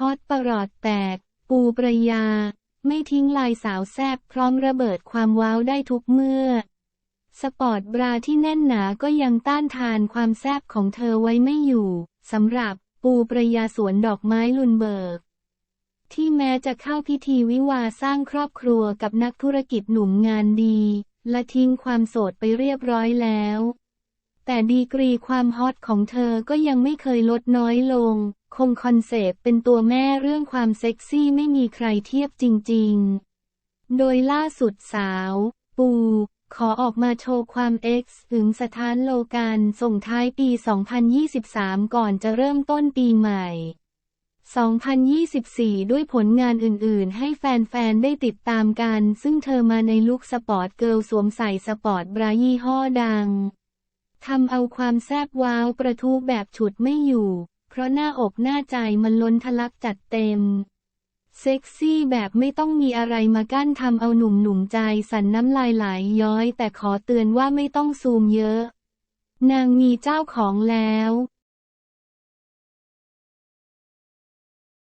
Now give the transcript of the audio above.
ฮอตประหลอดแตก ปูประยา ไม่ทิ้งลายสาวแซบพร้อมระเบิดความว้าวได้ทุกเมื่อ สปอร์ตบราที่แน่นหนาก็ยังต้านทานความแซบของเธอไว้ไม่อยู่สำหรับปูประยาสวนดอกไม้ลุนเบิก ที่แม้จะเข้าพิธีวิวาสร้างครอบครัวกับนักธุรกิจหนุ่มงานดี และทิ้งความโสดไปเรียบร้อยแล้ว แต่ดีกรีความฮอตของเธอก็ยังไม่เคยลดน้อยลง คงคอนเซปต์เป็นตัวแม่เรื่องความเซ็กซี่ไม่มีใครเทียบจริงๆ โดยล่าสุดสาว ปู ขอออกมาโชว์ความเอ็กซ์ถึงสถานโลกันส่งท้ายปี 2023 ก่อนจะเริ่มต้นปีใหม่ 2024 ด้วยผลงานอื่นๆ ให้แฟน ๆ ได้ติดตามกัน ซึ่งเธอมาในลุคสปอร์ตเกิร์ลสวมใส่สปอร์ตบรายี่ห้อดัง ทำเอาความแซบว้าวประทุแบบฉุดไม่อยู่ เพราะหน้าอกหน้าใจมันล้นทะลักจัดเต็ม เซ็กซี่แบบไม่ต้องมีอะไรมากั้นทำเอาหนุ่มหนุ่มใจสั่นน้ำลายไหลย้อย แต่ขอเตือนว่าไม่ต้องซูมเยอะ นางมีเจ้าของแล้ว